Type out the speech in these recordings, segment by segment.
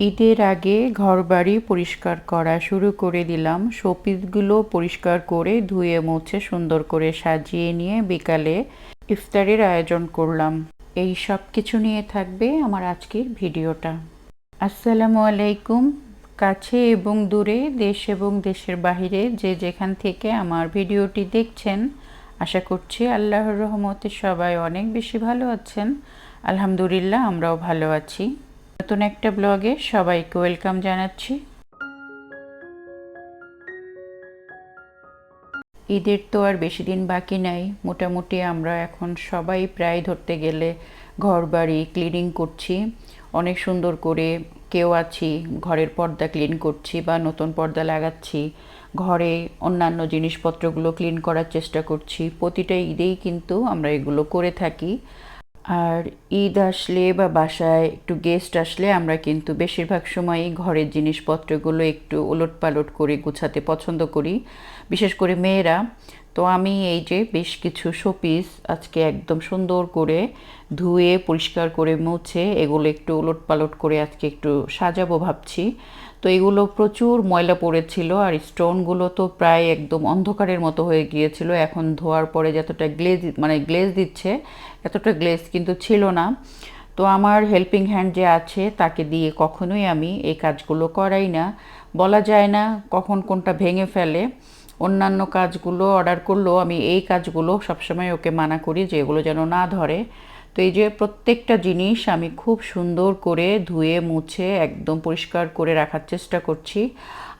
ঈদের আগে ঘরবাড়ি পরিষ্কার করা শুরু করে দিলাম। শোপিসগুলো পরিষ্কার করে ধুয়ে, মুছে, সুন্দর করে সাজিয়ে নিয়ে বিকালে ইফতারের আয়োজন করলাম। এই সব কিছু নিয়ে থাকবে আমার আজকের ভিডিওটা। আসসালামু আলাইকুম। কাছে এবং দূরে, দেশ এবং দেশের বাহিরে যে যেখান থেকে আমার ভিডিওটি দেখছেন, আশা করছি আল্লাহর রহমতে সবাই অনেক বেশি ভালো আছেন। আলহামদুলিল্লাহ, আমরাও ভালো আছি। নতুন একটা ব্লগে সবাইকে ওয়েলকাম জানাচ্ছি। ঈদের তো আর বেশি দিন বাকি নাই। মোটামুটি আমরা এখন সবাই প্রায় ধরতে গেলে ঘর বাড়ি ক্লিনিং করছি। অনেক সুন্দর করে কেউ আছি, ঘরের পর্দা ক্লিন করছি বা নতুন পর্দা লাগাচ্ছি। ঘরে অন্যান্য জিনিসপত্রগুলো ক্লিন করার চেষ্টা করছি। প্রতিটা ঈদেই কিন্তু আমরা এগুলো করে থাকি। আর ঈদ আসলে বা বাসায় একটু গেস্ট আসলে আমরা কিন্তু বেশিরভাগ সময়ই ঘরের জিনিসপত্রগুলো একটু ওলট পালট করে গুছাতে পছন্দ করি, বিশেষ করে মেয়েরা। তো আমি এই যে বেশ কিছু শোপিস আজকে একদম সুন্দর করে ধুয়ে, পরিষ্কার করে মুছে, এগুলো একটু ওলট পালট করে আজকে একটু সাজাবো ভাবছি। তো এগুলো প্রচুর ময়লা পড়েছিল আর স্টোনগুলো তো প্রায় একদম অন্ধকারের মতো হয়ে গিয়েছিল। এখন ধোয়ার পরে যতটা গ্লেজ মানে গ্লেজ দিচ্ছে, এতটা গ্লেজ কিন্তু ছিল না। তো আমার হেল্পিং হ্যান্ড যে আছে, তাকে দিয়ে কখনোই আমি এই কাজগুলো করাই না। বলা যায় না কখন কোনটা ভেঙে ফেলে। অন্যান্য কাজগুলো অর্ডার করলেও আমি এই কাজগুলো সবসময় ওকে মানা করি যে এগুলো যেন না ধরে। তো এই যে প্রত্যেকটা জিনিস আমি খুব সুন্দর করে ধুয়ে, মুছে, একদম পরিষ্কার করে রাখার চেষ্টা করছি।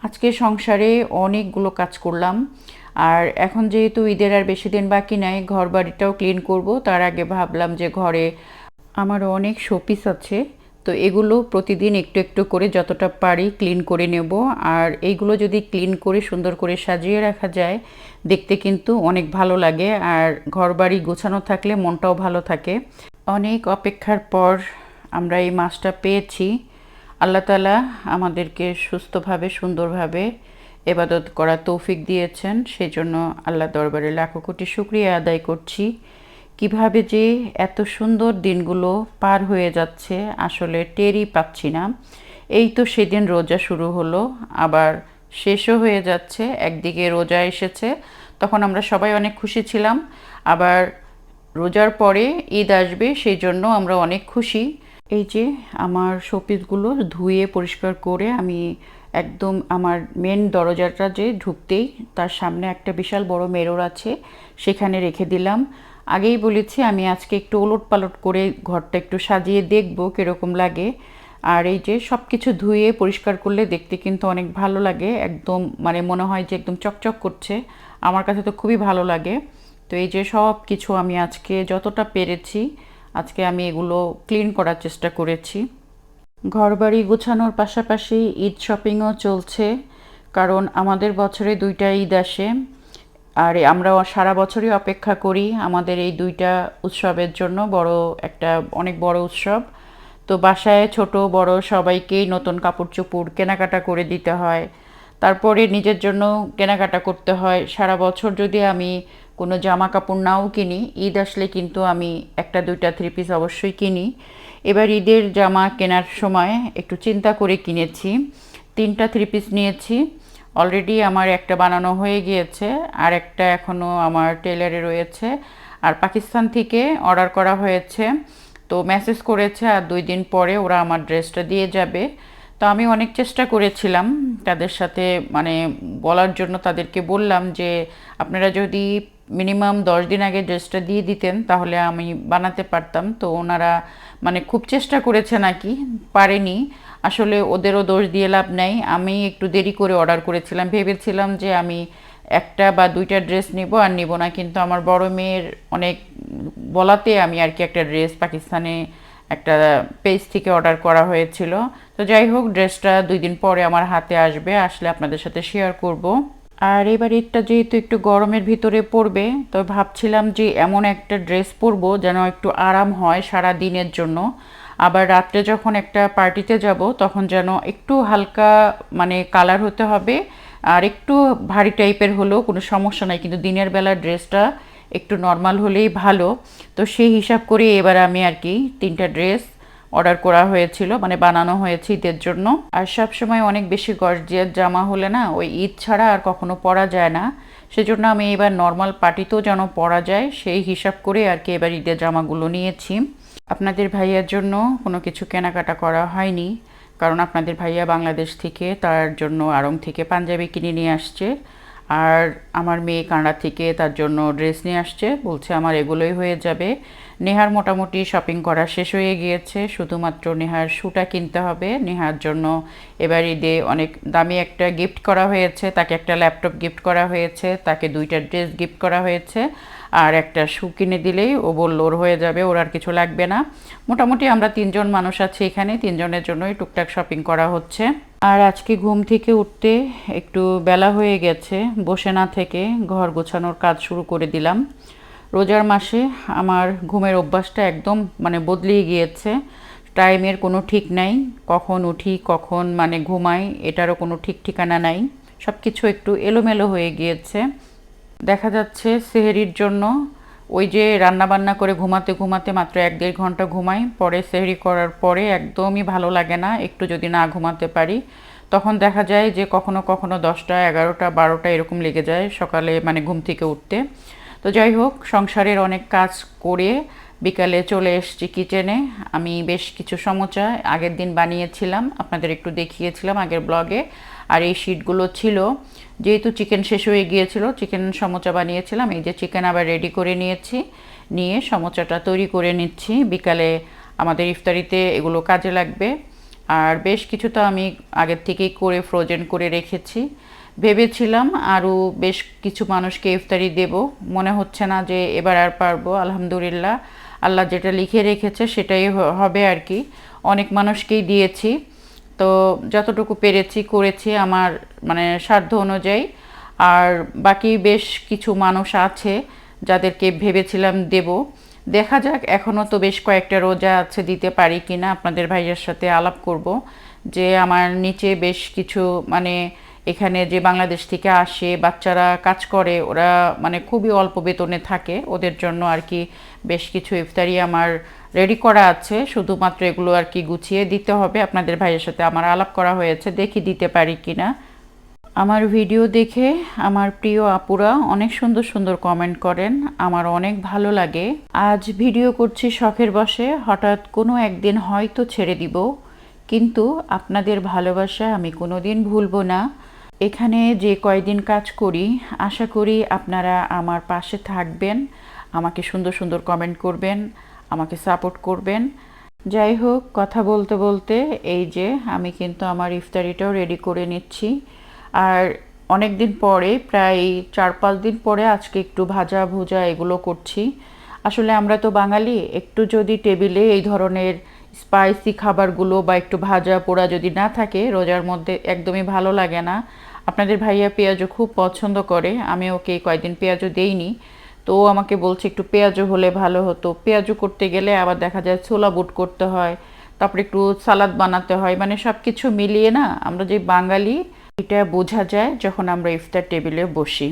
আজকে সংসারে অনেকগুলো কাজ করলাম। আর এখন যেহেতু ঈদের আর বেশি দিন বাকি নাই ঘর বাড়িটাও ক্লিন করব। তার আগে ভাবলাম যে ঘরে আমার অনেক শোপিস আছে। তো এগুলো প্রতিদিন একটু একটু করে যতটা পারি ক্লিন করে নেব। আর এইগুলো যদি ক্লিন করে সুন্দর করে সাজিয়ে রাখা যায়, দেখতে কিন্তু অনেক ভালো লাগে। আর ঘর বাড়ি গোছানো থাকলে মনটাও ভালো থাকে। অনেক অপেক্ষার পর আমরা এই মাছটা পেয়েছি। আল্লাহ তালা আমাদেরকে সুস্থভাবে, সুন্দরভাবে এবাদত করা তৌফিক দিয়েছেন। সেই জন্য আল্লাহ দরবারে লাখো কোটি শুক্রিয়া আদায় করছি। কীভাবে যে এত সুন্দর দিনগুলো পার হয়ে যাচ্ছে, আসলে টেরই পাচ্ছি না। এই তো সেদিন রোজা শুরু হলো, আবার শেষও হয়ে যাচ্ছে। একদিকে রোজা এসেছে, তখন আমরা সবাই অনেক খুশি ছিলাম। আবার রোজার পরে ঈদ আসবে, সেই জন্য আমরা অনেক খুশি। এই যে আমার শোপিসগুলো ধুয়ে পরিষ্কার করে আমি একদম আমার মেন দরজাটা যে ঢুকতেই তার সামনে একটা বিশাল বড় মেরর আছে, সেখানে রেখে দিলাম। আগেই বলেছি আমি আজকে একটু ওলট পালট করে ঘরটা একটু সাজিয়ে দেখব কীরকম লাগে। আর এই যে সব কিছু ধুয়ে পরিষ্কার করলে দেখতে কিন্তু অনেক ভালো লাগে, একদম মানে মনে হয় যে একদম চকচক করছে। আমার কাছে তো খুবই ভালো লাগে। তো এই যে সব কিছু আমি আজকে যতটা পেরেছি, আজকে আমি এগুলো ক্লিন করার চেষ্টা করেছি। ঘরবাড়ি গুছানোর পাশাপাশি ঈদ শপিংও চলছে, কারণ আমাদের বছরে দুইটা ঈদ আসে। আর আমরা সারা বছরই অপেক্ষা করি আমাদের এই দুইটা উৎসবের জন্য, বড় একটা, অনেক বড় উৎসব। তো বাসায় ছোট, বড় সবাইকেই নতুন কাপড় চোপড় কেনাকাটা করে দিতে হয়। তারপরে নিজের জন্য কেনাকাটা করতে হয়। সারা বছর যদি আমি কোনো জামা কাপড় নাও কিনি। ঈদ আসলে কিন্তু আমি একটা, দুইটা থ্রি পিস অবশ্যই কিনি। এবার ঈদের জামা কেনার সময় একটু চিন্তা করে কিনেছি। তিনটা থ্রি পিস নিয়েছি। অলরেডি আমার একটা বানানো হয়ে গিয়েছে আর একটা এখনও আমার টেলারে রয়েছে আর পাকিস্তান থেকে অর্ডার করা হয়েছে। তো মেসেজ করেছে আর দুই দিন পরে ওরা আমার ড্রেসটা দিয়ে যাবে। তো আমি অনেক চেষ্টা করেছিলাম তাদের সাথে মানে বলার জন্য তাদেরকে বললাম যে, আপনারা যদি মিনিমাম দশ দিন আগে ড্রেসটা দিয়ে দিতেন, তাহলে আমি বানাতে পারতাম। তো ওনারা মানে খুব চেষ্টা করেছে নাকি পারেনি। আসলে ওদেরও দোষ দিয়ে লাভ নেই। আমি একটু দেরি করে অর্ডার করেছিলাম। ভেবেছিলাম যে আমি একটা বা দুইটা ড্রেস নিব আর নিব না, কিন্তু আমার বড় মেয়ের অনেক বলাতে আমি আর কি একটা ড্রেস পাকিস্তানে একটা পেজ থেকে অর্ডার করা হয়েছিল। তো যাই হোক, ড্রেসটা দুই দিন পরে আমার হাতে আসবে, আসলে আপনাদের সাথে শেয়ার করব। আর এবার ঈদটা যেহেতু একটু গরমের ভিতরে পড়বে তো ভাবছিলাম যে এমন একটা ড্রেস পরবো যেন একটু আরাম হয় সারা দিনের জন্য। আবার রাত্রে যখন একটা পার্টিতে যাব, তখন যেন একটু হালকা মানে কালার হতে হবে, আর একটু ভারী টাইপের হলেও কোনো সমস্যা নাই, কিন্তু দিনের বেলা ড্রেসটা একটু নর্মাল হলেই ভালো। তো সেই হিসাব করে এবার আমি আর কি তিনটা ড্রেস অর্ডার করা হয়েছিল মানে বানানো হয়েছে ঈদের জন্য। আর সব সময় অনেক বেশি গর্জিয়ার জামা হলে না, ওই ঈদ ছাড়া আর কখনো পরা যায় না। সেজন্য আমি এবার নর্মাল পার্টিতেও যেন পরা যায়, সেই হিসাব করে আর কি এবার ঈদের জামাগুলো নিয়েছি। আপনাদের ভাইয়ার জন্য কোনো কিছু কেনাকাটা করা হয়নি, কারণ আপনাদের ভাইয়া বাংলাদেশ থেকে, তার জন্য আড়ং থেকে পাঞ্জাবি কিনে নিয়ে আসছে। আর আমার মেয়ে কানাডা থেকে তার জন্য ড্রেস নিয়ে আসছে, বলছে আমার এগুলোই হয়ে যাবে। নেহার মোটামুটি শপিং করা শেষ হয়ে গিয়েছে, শুধুমাত্র নেহার শ্যুটা কিনতে হবে। নেহার জন্য এবার ঈদে অনেক দামি একটা গিফট করা হয়েছে, তাকে একটা ল্যাপটপ গিফট করা হয়েছে, তাকে দুইটা ড্রেস গিফট করা হয়েছে। আর একটা শু কিনে দিলেই ও বলল, ওর হয়ে যাবে, ওর আর কিছু লাগবে না। মোটামুটি আমরা তিনজন মানুষ আছি এখানে, তিনজনের জন্যই টুকটাক শপিং করা হচ্ছে। আর আজকে ঘুম থেকে উঠতে একটু বেলা হয়ে গেছে, বসে না থেকে ঘর গোছানোর কাজ শুরু করে দিলাম। রোজার মাসে আমার ঘুমের অভ্যাসটা একদম মানে বদলিয়ে গিয়েছে। টাইমের কোনো ঠিক নাই, কখন উঠি, কখন মানে ঘুমাই, এটারও কোনো ঠিক ঠিকানা নাই। সব কিছু একটু এলোমেলো হয়ে গিয়েছে। দেখা যাচ্ছে সেহেরির জন্য। ওই যে রান্না বান্না করে ঘুমাতে ঘুমাতে মাত্র এক দেড় ঘণ্টা ঘুমাই, পরে সেহরি করার পরে একদমই ভালো লাগে না, একটু যদি না ঘুমাতে পারি। তখন দেখা যায় যে কখনো কখনো দশটা, এগারোটা, বারোটা এরকম লেগে যায় সকালে মানে ঘুম থেকে উঠতে। তো যাই হোক, সংসারের অনেক কাজ করে বিকালে চলে এসেছি কিচেনে। আমি বেশ কিছু সমোচা আগের দিন বানিয়েছিলাম, আপনাদের একটু দেখিয়েছিলাম আগের ব্লগে। আর এই শিটগুলো ছিল। যেহেতু চিকেন শেষ হয়ে গিয়েছিল, চিকেন সমোচা বানিয়েছিলাম। এই যে চিকেন আবার রেডি করে নিয়েছি, নিয়ে সমোচাটা তৈরি করে নিচ্ছি। বিকালে আমাদের ইফতারিতে এগুলো কাজে লাগবে। আর বেশ কিছু তো আমি আগের থেকেই করে ফ্রোজেন করে রেখেছি। ভেবেছিলাম আরও বেশ কিছু মানুষকে ইফতারি দেব। মনে হচ্ছে না যে এবার আর পারব, আলহামদুলিল্লাহ। আল্লাহ যেটা লিখে রেখেছে সেটাই হবে আর কি। অনেক মানুষকেই দিয়েছি। তো যতটুকু পেরেছি, করেছি আমার মানে সাধ্য অনুযায়ী। আর বাকি বেশ কিছু মানুষ আছে যাদেরকে ভেবেছিলাম দেব। দেখা যাক এখনও তো বেশ কয়েকটা রোজা আছে, দিতে পারি কি না আপনাদের ভাইয়ের সাথে আলাপ করব যে আমার নিচে বেশ কিছু মানে এখানে যে বাংলাদেশ থেকে আসে, বাচ্চারা কাজ করে, ওরা মানে খুবই অল্প বেতনে থাকে। ওদের জন্য আর কি বেশ কিছু ইফতারি আমার রেডি করা আছে। শুধুমাত্র এগুলো আর কি গুছিয়ে দিতে হবে। আপনাদের ভাইয়ের সাথে আমার আলাপ করা হয়েছে, দেখি দিতে পারি কি না আমার ভিডিও দেখে আমার প্রিয় আপুরা অনেক সুন্দর সুন্দর কমেন্ট করেন। আমার অনেক ভালো লাগে। আজ ভিডিও করছি শখের বসে হঠাৎ কোনো একদিন হয়তো ছেড়ে দিব। কিন্তু আপনাদের ভালোবাসা আমি কোনো দিন ভুলবো না। এখানে যে কয়দিন কাজ করি, আশা করি আপনারা আমার পাশে থাকবেন, আমাকে সুন্দর সুন্দর কমেন্ট করবেন, আমাকে সাপোর্ট করবেন। যাই হোক, কথা বলতে বলতে এই যে আমি কিন্তু আমার ইফতারিটাও রেডি করে নিচ্ছি। আর অনেক দিন পরে, প্রায় চার পাঁচ দিন পরে আজকে একটু ভাজা ভুজা এগুলো করছি। আসলে আমরা তো বাঙালি, একটু যদি টেবিলে এই ধরনের স্পাইসি খাবারগুলো বা একটু ভাজা পোড়া যদি না থাকে, রোজার মধ্যে একদমই ভালো লাগে না। আপনাদের ভাইয়া পেঁয়াজও খুব পছন্দ করে। আমি ওকে কয়েকদিন পেঁয়াজও দেইনি। তো ও আমাকে বলছে একটু পেঁয়াজও হলে ভালো হতো। পেঁয়াজও করতে গেলে আবার দেখা যায় ছোলা বুট করতে হয়, তারপরে একটু সালাদ বানাতে হয়। মানে সব কিছু মিলিয়ে না আমরা যে বাঙালি, এটা বোঝা যায় যখন আমরা ইফতার টেবিলে বসি।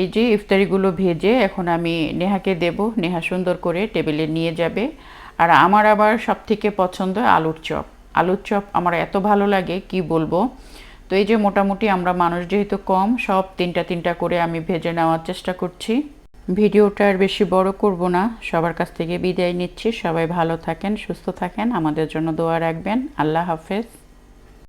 এই যে ইফতারিগুলো ভেজে এখন আমি নেহাকে দেব। নেহা সুন্দর করে টেবিলে নিয়ে যাবে। আর আমার আবার সব থেকে পছন্দ আলুর চপ। আলুর চপ আমার এত ভালো লাগে, কি বলব? তো এই যে মোটামুটি আমরা মানুষ যেহেতু কম, সব তিনটা তিনটা করে আমি ভেজে নেওয়ার চেষ্টা করছি। ভিডিওটা আর বেশি বড় করব না, সবার কাছ থেকে বিদায় নিচ্ছি। সবাই ভালো থাকেন, সুস্থ থাকেন, আমাদের জন্য দোয়া রাখবেন। আল্লাহ হাফেজ।